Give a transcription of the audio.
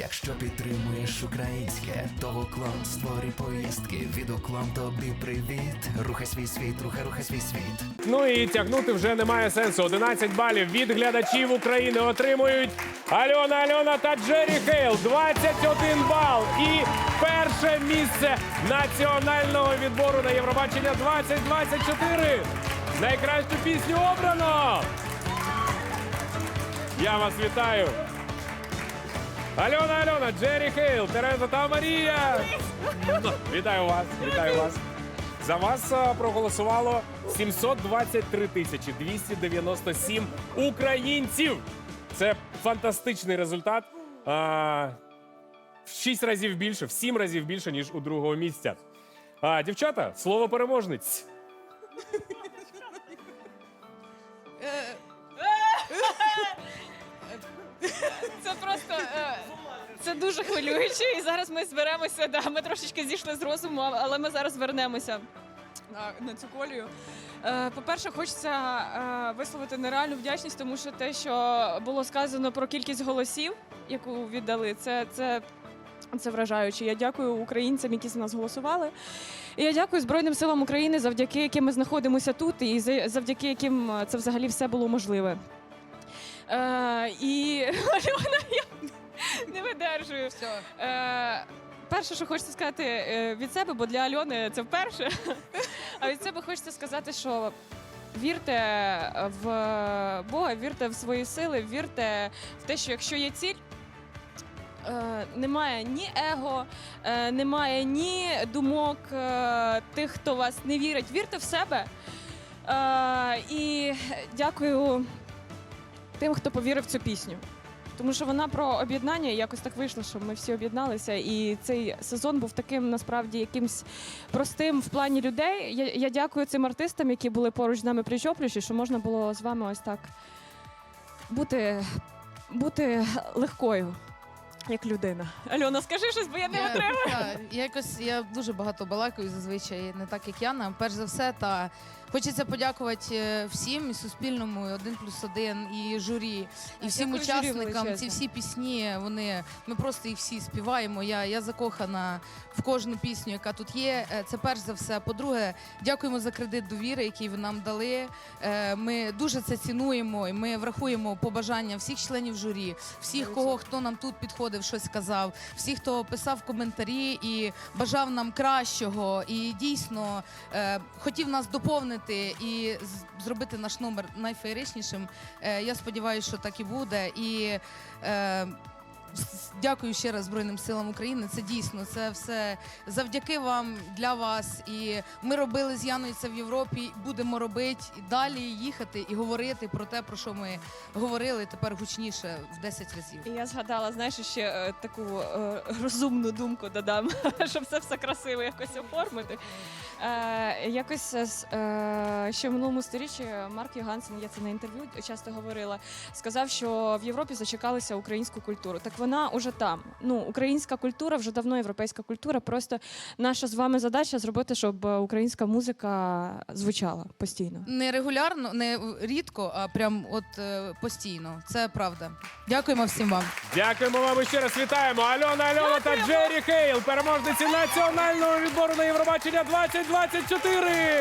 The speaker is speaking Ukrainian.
Якщо підтримуєш українське, то уклон створі поїздки. Від уклон тобі привіт. Рухай свій світ, рухай, рухай свій світ. Ну і тягнути вже немає сенсу. 11 балів від глядачів України отримують Альона Альона та Джері Хейл. 21 бал. І перше місце національного відбору на Євробачення 2024. Найкращу пісню обрано. Я вас вітаю. Альона Альона, Джері Хейл, Тереза та Марія. Вітаю вас, вітаю вас. За вас а, проголосувало 723 тисячі 297 українців. Це фантастичний результат. А, в 6 разів більше, в 7 разів більше, ніж у другого місця. А, дівчата, слово переможниць. Дуже хвилююче. І зараз ми зберемося. Да, ми трошечки зійшли з розуму, але ми зараз вернемося на, на цю колію. Е, По-перше, хочеться е, висловити нереальну вдячність, тому що те, що було сказано про кількість голосів, яку віддали, це, це, це вражаюче. Я дякую українцям, які за нас голосували. І я дякую Збройним силам України, завдяки яким ми знаходимося тут, і завдяки яким е, це взагалі все було можливе. Е, і Альона, я не видержую. Е, перше, що хочеться сказати е, від себе, бо для Альони це вперше. А від себе хочеться сказати, що вірте в Бога, вірте в свої сили, вірте в те, що якщо є ціль. е, Немає ні его, е, немає ні думок е, тих, хто вас не вірить. Вірте в себе. Е, І дякую тим, хто повірив в цю пісню. Тому що вона про об'єднання, якось так вийшло, що ми всі об'єдналися. І цей сезон був таким насправді якимсь простим в плані людей. Я, я дякую цим артистам, які були поруч з нами пліч-опліч, що можна було з вами ось так бути, бути легкою, як людина. Альона, скажи щось, бо я не Я, я якось я дуже багато балакаю зазвичай, не так як Яна. Перш за все, та хочеться подякувати е, всім і Суспільному, і один плюс один, і журі, і всім дякую журі учасникам. Ці величезне. всі пісні, вони ми просто їх всі співаємо. Я, я закохана в кожну пісню, яка тут є. Е, Це перш за все. По-друге, дякуємо за кредит довіри, який ви нам дали. Е, Ми дуже це цінуємо, і ми врахуємо побажання всіх членів журі, всіх, кого хто нам тут підходив, щось сказав, всі, хто писав коментарі і бажав нам кращого, і дійсно е, хотів нас доповнити і зробити наш номер найфеєричнішим. Е, я сподіваюся, що так і буде. І е, Дякую ще раз Збройним силам України. Це дійсно це все завдяки вам для вас. І ми робили з Яною це в Європі. Будемо робити і далі їхати і говорити про те, про що ми говорили тепер гучніше в 10 разів. І я згадала, знаєш, ще е, таку е, розумну думку додам, щоб це все красиво якось оформити. Е, якось е, е, ще в минулому сторіччі Марк Йогансен, я це на інтерв'ю часто говорила, сказав, що в Європі зачекалися українську культуру. Так вона уже там. Ну, українська культура вже давно європейська культура. Просто наша з вами задача зробити, щоб е, українська музика звучала постійно. Не регулярно, не рідко, а прям от е, постійно. Це правда. Дякуємо всім вам. Дякуємо вам і ще раз вітаємо. Альона Альона та Джері Хейл, переможниці національного відбору на Євробачення 2024.